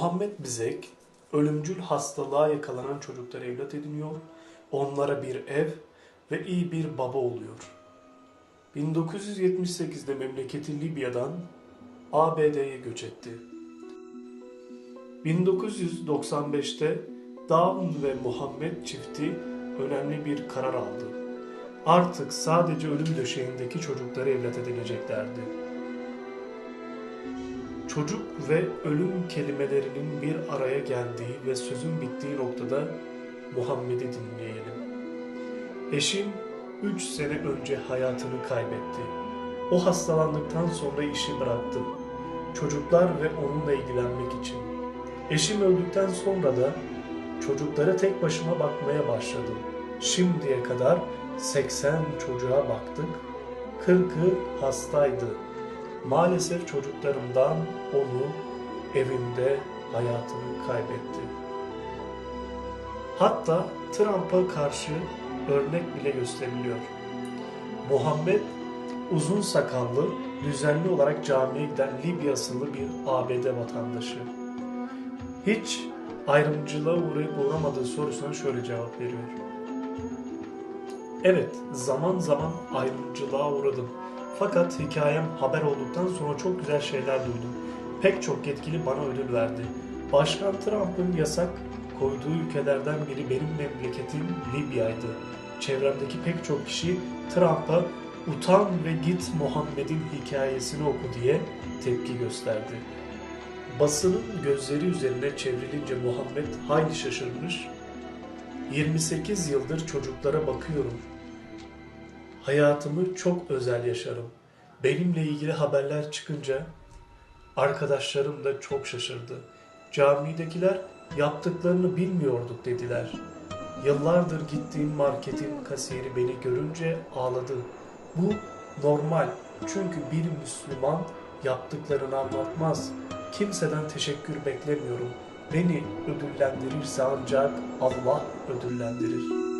Muhammed Bizek, ölümcül hastalığa yakalanan çocukları evlat ediniyor, onlara bir ev ve iyi bir baba oluyor. 1978'de memleketi Libya'dan ABD'ye göç etti. 1995'te Dawn ve Muhammed çifti önemli bir karar aldı. Artık sadece ölüm döşeğindeki çocukları evlat edineceklerdi. Çocuk ve ölüm kelimelerinin bir araya geldiği ve sözün bittiği noktada Muhammed'i dinleyelim. Eşim 3 sene önce hayatını kaybetti. O hastalandıktan sonra işi bıraktım. Çocuklar ve onunla ilgilenmek için. Eşim öldükten sonra da çocuklara tek başıma bakmaya başladım. Şimdiye kadar 80 çocuğa baktık. 40'ı hastaydı. Maalesef çocuklarımdan onu evimde hayatını kaybetti. Hatta Trump'a karşı örnek bile gösteriliyor. Muhammed uzun sakallı, düzenli olarak camiye giden Libya bir ABD vatandaşı. Hiç ayrımcılığa uğrayıp uğramadığı sorusuna şöyle cevap veriyor. Evet, zaman zaman ayrımcılığa uğradım. Fakat hikayem haber olduktan sonra çok güzel şeyler duydum. Pek çok yetkili bana ödül verdi. Başkan Trump'ın yasak koyduğu ülkelerden biri benim memleketim Libya'ydı. Çevremdeki pek çok kişi Trump'a utan ve git Muhammed'in hikayesini oku diye tepki gösterdi. Basının gözleri üzerine çevrilince Muhammed hayli şaşırmış. 28 yıldır çocuklara bakıyorum. Hayatımı çok özel yaşarım. Benimle ilgili haberler çıkınca arkadaşlarım da çok şaşırdı. Camidekiler yaptıklarını bilmiyorduk dediler. Yıllardır gittiğim marketin kasiyeri beni görünce ağladı. Bu normal çünkü bir Müslüman yaptıklarını anlatmaz. Kimseden teşekkür beklemiyorum. Beni ödüllendirirse ancak Allah ödüllendirir.''